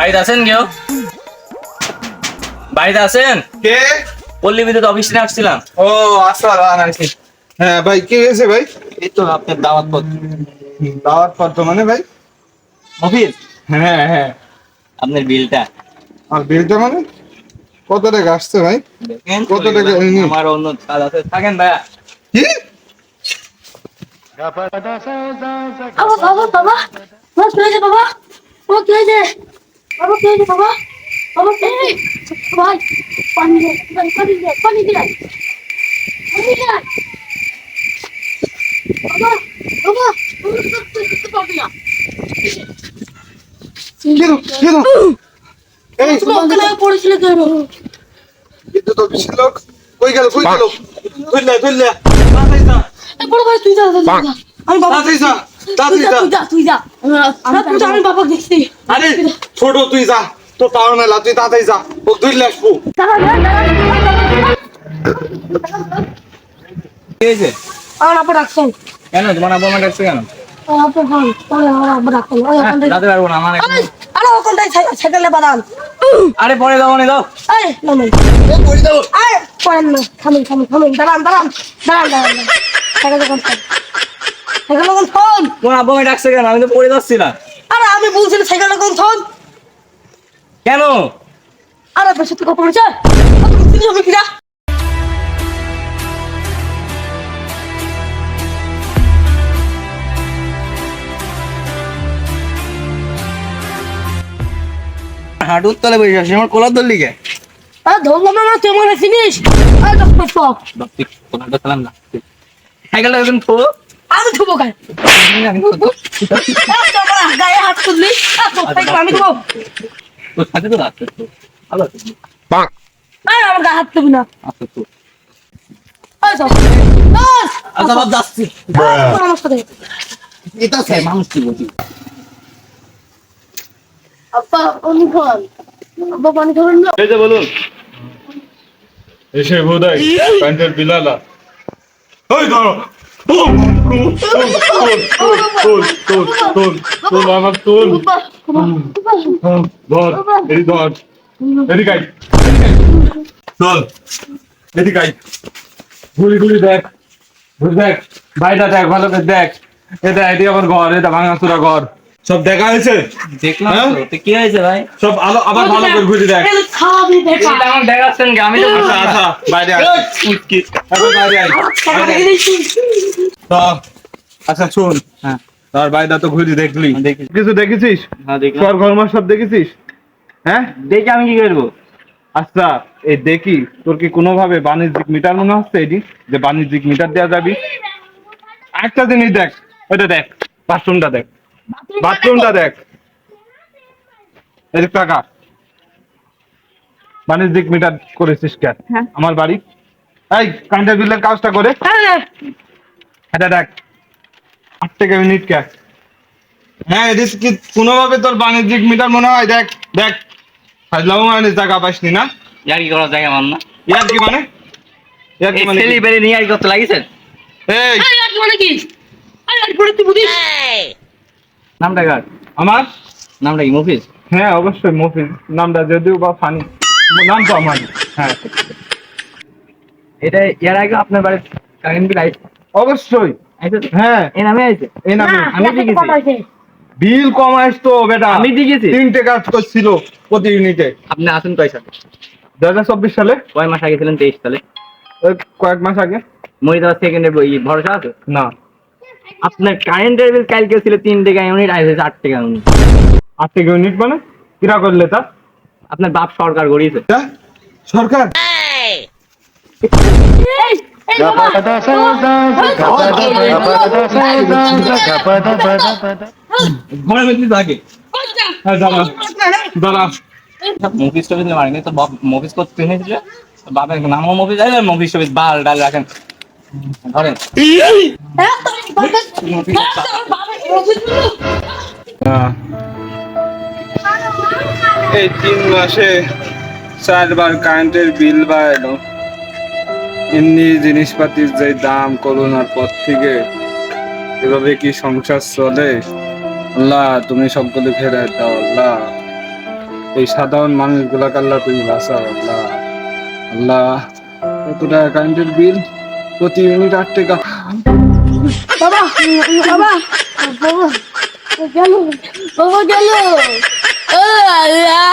বাড়িতে আছেন কেউ? বাড়িতে আছেন? কে? পল্লী বিদ্যুৎ অফিসে আসছিলাম। ও আচ্ছা আনাইছি হ্যাঁ ভাই কে গেছে ভাই? এই তো আপনার দাওয়াত পত্র। দাওয়াত পত্র মানে ভাই? অফিস? হ্যাঁ হ্যাঁ। আপনার বিলটা? আর বিলটা মানে? কত টাকা আসছে ভাই? দেখেন কত টাকা? আমার অন্য কাজ আছে। থাকেন ভাইয়া। কি? বাবা বাবা বাবা। বাবা কি হয়েছে বাবা? বাবা কি হয়েছে? হয়েছে বাবা বাবা কি ভাই পানি দে পানি দে পানি দে পানি দে। বাবা বাবা তুমি না। এই কেন? কিন্তু তো বেশি লোক। কই গেল কই গেল? ধরলে ধরলে তাড়াতাড়ি যা এই বড় ভাই তুই যা তুই যা। আমি বাবা তুই যা তুই যা তুই যা। আমি বাবা দেখছি আরে ছোট তুই যা তো তাও মেলা তুই তাড়াতাড়ি যা ও আমার আপা কেন তোমার আমার ডাকছে কেন আরে পরে দাও মানে দাও না থামেন থামেন থামেন দাঁড়ান দাঁড়ান দাঁড়ান দাঁড়ান দাঁড়ান সাইকেলে কোন ফোন সাইকেলে কোন ফোন তোমার আব্বা আমায় ডাকছে কেন? আমি তো পড়ে যাচ্ছি না। আরে আমি বলছি না সাইকেলে কোন ফোন কেন? আরে আপনার সাথে কথা বলছে? কত হবে কিরা হাঁটুর তলে বসে আছি আমার কোলার ধরলি কে? আরে ধরলাম না কেমন আছিস আরে ডক্টর সব কোলারটা চালাম না। সাইকেলটা এখন তো আমি থুবো গায়ে। গায়ে হাত তুললি সাইকেল আমি আমার গায়ে হাত তুলবি না। বলুন। এসে বোধহয় প্যান্টের বিলালা। ওই ধরো আমার তোল ধর এই ধর এদিকে আই চল এদিকে আই ঘুরি ঘুরি দেখ ঘুরি দেখ ভাইটা দেখ ভালো করে দেখ এটা এটি আমার ঘর এটা ভাঙাচুরা ঘর সব দেখা হয়েছে দেখলাম হ্যাঁ? কি হয়েছে ভাই সব আলো আবার ভালো করে ঘুরি দেখ দেখাচ্ছেন কি আমি তো আচ্ছা আচ্ছা বাইরে আয় বাইরে আয় তা, আচ্ছা শোন। হ্যাঁ। তোর তো ঘুরি দেখলি। কিছু দেখেছিস? হ্যাঁ সব দেখেছিস? হ্যাঁ? দেখি আমি কি করব? আচ্ছা এই দেখি তোর কি কোনোভাবে বাণিজ্যিক মিটার মনে হচ্ছে এটি যে বাণিজ্যিক মিটার দেওয়া যাবি? একটা জিনিস দেখ ওইটা দেখ বাথরুমটা দেখ। বাথরুমটা দেখ। এই টাকা। বাণিজ্যিক মিটার করেছিস কেন? হ্যাঁ। আমার বাড়ি? এই কারেন্টের বিলের কাজটা করে। এটা দেখ। আট টাকা ইউনিট ক্যাশ হ্যাঁ এদিকে কি কোনোভাবে তোর বাণিজ্যিক মিটার মনে হয়? দেখ দেখ। ফাজলামো মানে টাকা পাসনি না? ইয়ার কি করার জায়গা মান না? ইয়ার কি মানে? ইয়ার কি মানে কি? ছেলে নিয়ে আর কি এই। আর কি মানে কি? আরে আর পড়ে তুই বুঝিস? নামটা কার? আমার? নামটা কি হ্যাঁ অবশ্যই মফিন নামটা যদিও বা ফানি। নাম তো আমার। হ্যাঁ। এটা এর আগে আপনার বাড়ির কারেন্ট বিল আইছে অবশ্যই। হ্যাঁ। এই নামে আইছে? এই নামে। আমি দেখেছি। বিল কম আসতো বেটা। আমি দেখেছি। তিনটে কাজ করছিল প্রতি ইউনিটে। আপনি আসেন কয় সালে? দু হাজার চব্বিশ সালে? কয় মাস আগে ছিলেন তেইশ সালে? কয়েক মাস আগে। মরিদাবাদ সেকেন্ডের বই ভরসা আছে? না। আপনার কারেন্টের বিল কালকে ছিল তিন টাকা ইউনিট আইছে আট টাকা ইউনিট আট থেকে ইউনিট মানে? কিরা করলে তা? আপনার বাপ সরকার গড়িয়েছে। সরকার? নামও আছে মুভিস টফিস বাল ডাল রাখেন ধরেন। এই তিন মাসে চারবার কারেন্টের বিল বাড়াইলো এমনি জিনিসপাতির যে দাম করোনার পর থেকে এভাবে কি সংসার চলে? আল্লাহ, তুমি সবগুলো ফেরাই দাও, আল্লাহ। এই সাধারণ মানুষগুলাকে আল্লাহ তুমি বাঁচাও, আল্লাহ। আল্লাহ কত টাকা কারেন্টের বিল প্রতি ইউনিট আট টাকা। বাবা বাবা বাবা গেল বাবা গেল। আল্লাহ